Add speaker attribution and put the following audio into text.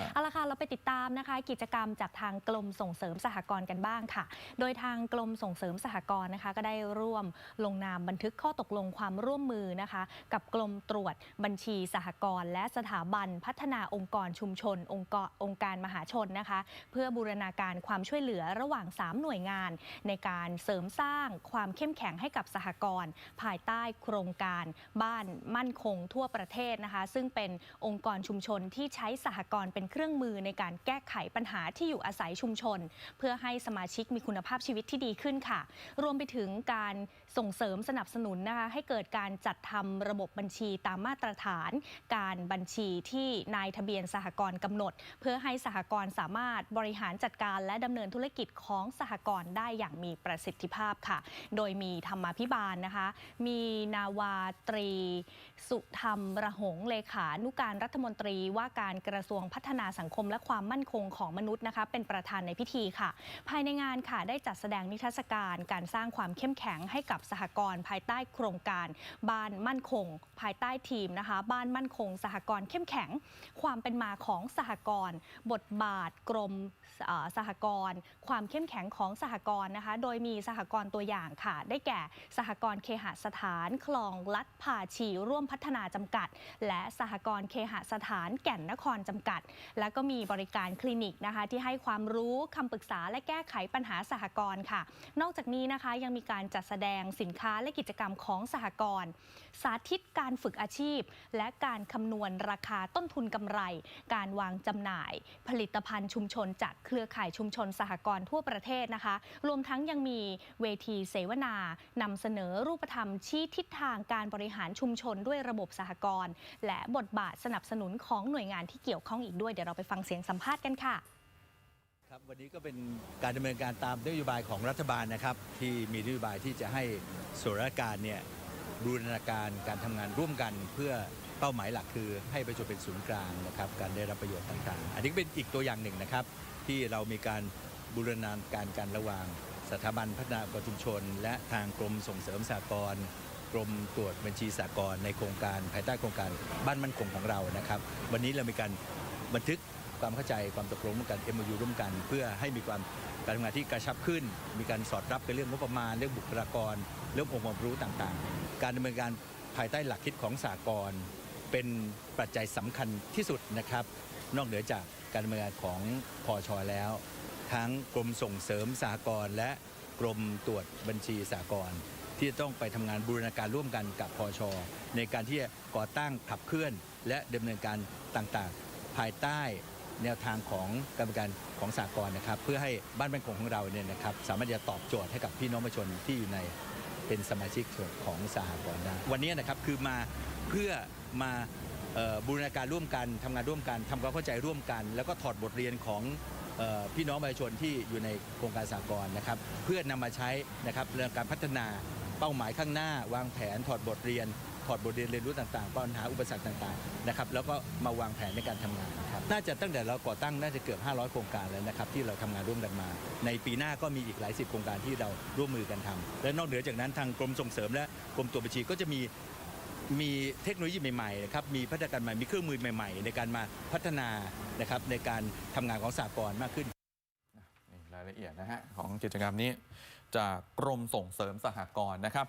Speaker 1: อ่า
Speaker 2: เอาละค่ะเราไปติดตามนะคะ กิจกรรมจากทางกรมส่งเสริมสหกรณ์กันบ้างค่ะ โดยทางกรมส่งเสริมสหกรณ์นะคะ ก็ได้ร่วมลงนามบันทึกข้อตกลงความร่วมมือนะคะ กับกรมตรวจบัญชีสหกรณ์และสถาบันพัฒนาองค์กรชุมชน องค์กรองค์การมหาชนนะคะ เพื่อบูรณาการความช่วยเหลือระหว่าง 3 หน่วยงาน ในการเสริมสร้างความเข้มแข็งให้กับสหกรณ์ภายใต้โครงการบ้านมั่นคงทั่วประเทศนะคะ ซึ่งเป็นองค์กรชุมชนที่ใช้สหกรณ์เป็นเครื่องมือในการแก้ไขปัญหาที่อยู่อาศัยชุมชน เพื่อให้สมาชิกมีคุณภาพชีวิตที่ดีขึ้นค่ะ รวมไปถึงการส่งเสริมสนับสนุนนะคะให้เกิดการจัดทำระบบบัญชีตามมาตรฐาน การบัญชีที่นายทะเบียนสหกรณ์กำหนด เพื่อให้สหกรณ์สามารถบริหารจัดการและดำเนินธุรกิจของสหกรณ์ได้อย่างมีประสิทธิภาพค่ะ โดยมีธรรมาภิบาลนะคะ มีนาวาตรี สุธรรมระหงเลขานุการรัฐมนตรีว่าการกระทรวงพัฒนาสังคมและความมั่นคงของมนุษย์นะคะเป็นประธานในพิธีค่ะ ภายในงานค่ะได้จัดแสดงนิทรรศการ การสร้างความเข้มแข็งให้กับสหกรณ์ภายใต้โครงการ บ้านมั่นคง ภายใต้ทีมนะคะ บ้านมั่นคง สหกรณ์เข้มแข็ง ความเป็นมาของสหกรณ์บทบาทกรมสหกรณ์ความเข้มแข็งของสหกรณ์นะคะ โดยมีสหกรณ์ตัวอย่างค่ะ ได้แก่สหกรณ์เคหสถานคลองลัดผาชีร่วมพัฒนาจำกัด และสหกรณ์เคหสถานแก่นนครจำกัดและก็มีบริการคลินิกนะคะที่ให้ความรู้คำปรึกษาและแก้ไขปัญหาสหกรณ์ค่ะ นอกจากนี้นะคะยังมีการจัดแสดงสินค้าและกิจกรรมของสหกรณ์สาธิตการฝึกอาชีพ และการคำนวณราคาต้นทุนกำไร การวางจำหน่าย ผลิตภัณฑ์ชุมชนจากเครือข่ายชุมชนสหกรณ์ทั่วประเทศนะคะ รวมทั้งยังมีเวทีเสวนานำเสนอรูปธรรมชี้ทิศทางการบริหารชุมชนด้วยระบบสหกรณ์และบทบาทสนับสนุนของหน่วยงานที่เกี่ยวข้องอีกด้วยดี๋ยวเราไปฟังเสียงสัมภาษณ์กันค่ะ
Speaker 3: ครับวันนี้ก็เป็นการดำเนินการตามนโยบายของรัฐบาลนะครับ ที่มีนโยบายที่จะให้ส่วนราชการเนี่ยบูรณาการการทำงานร่วมกันเพื่อเป้าหมายหลักคือ ให้ประชาชนเป็นศูนย์กลางนะครับการได้รับประโยชน์ต่างๆ อันนี้เป็นอีกตัวอย่างหนึ่งนะครับ ที่เรามีการบูรณาการกันระหว่างสถาบันพัฒนาประชุมชน และทางกรมส่งเสริมสหกรณ์กรมตรวจบัญชีสหกรณ์ในโครงการภายใต้โครงการบ้านมั่นคงของเรานะครับ วันนี้เรามีการ บันทึกความเข้าใจความตกลงร่วมกัน MOU ร่วมกัน เพื่อให้มีความการทำงานที่กระชับขึ้น มีการสอดรับกับเรื่องงบประมาณ เรื่องบุคลากร เรื่ององค์ความรู้ต่างๆ การดำเนินการภายใต้หลักคิดของสากลเป็นปัจจัยสำคัญที่สุดนะครับ นอกเหนือจากการดำเนินงานของพอชอแล้ว ทั้งกรมส่งเสริมสากลและกรมตรวจบัญชีสากลที่จะต้องไปทำงานบูรณาการร่วมกันกับพอชอในการที่จะก่อตั้งขับเคลื่อน และดำเนินการต่างๆ ภายใต้แนวทางของกรรมการของสากลนะครับ เพื่อให้บ้านบ้านคงของเราเนี่ยนะครับสามารถจะตอบโจทย์ให้กับพี่น้องประชาชนที่อยู่ในเป็นสมาชิกของสหกรณ์ได้วันนี้นะครับคือมาเพื่อมาบูรณาการร่วมกันทำงานร่วมกันทำความเข้าใจร่วมกัน แล้วก็ถอดบทเรียนของพี่น้องประชาชนที่อยู่ในโครงการสากลนะครับ เพื่อนำมาใช้นะครับเรื่องการพัฒนาเป้าหมายข้างหน้า วางแผนถอดบทเรียน อดบทเรียนเรียนรู้ต่างๆ ปัญหาอุปสรรคต่างๆนะครับแล้วก็มาวางแผนในการทำงานครับน่าจะตั้งแต่เราก่อตั้งน่าจะเกือบ 500 โครงการแล้วนะครับที่เราทำงานร่วมกันมา ในปีหน้าก็มีอีกหลายสิบโครงการที่เราร่วมมือกันทำและนอกเหนือจากนั้นทางกรมส่งเสริมและกรมตรวจบัญชีก็จะมีมีเทคโนโลยีใหม่ๆนะครับ มีพัฒนาการใหม่ มีเครื่องมือใหม่ๆ ในการมาพัฒนานะครับในการทำงานของสากลมากขึ้
Speaker 1: นรายละเอียดนะฮะของกิจกรรมนี้จากกรมส่งเสริมสหกรณ์นะครับ